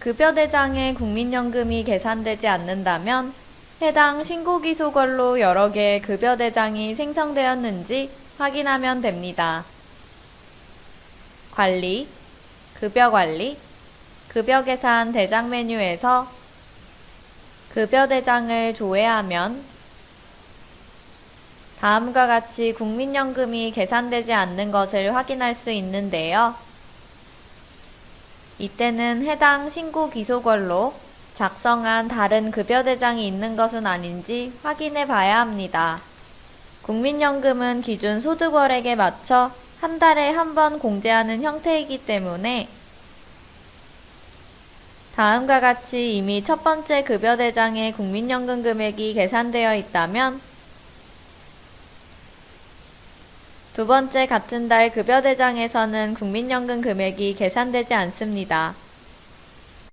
급여 대장에 국민연금이 계산되지 않는다면 해당 신고 기소걸로 여러 개의 급여 대장이 생성되었는지 확인하면 됩니다. 관리, 급여 관리, 급여 계산 대장 메뉴에서 급여 대장을 조회하면 다음과 같이 국민연금이 계산되지 않는 것을 확인할 수 있는데요. 이때는 해당 신고 기소걸로 작성한 다른 급여 대장이 있는 것은 아닌지 확인해 봐야 합니다. 국민연금은 기준 소득월액에 맞춰 한 달에 한 번 공제하는 형태이기 때문에 다음과 같이 이미 첫 번째 급여 대장에 국민연금 금액이 계산되어 있다면 두 번째 같은 달 급여대장에서는 국민연금 금액이 계산되지 않습니다.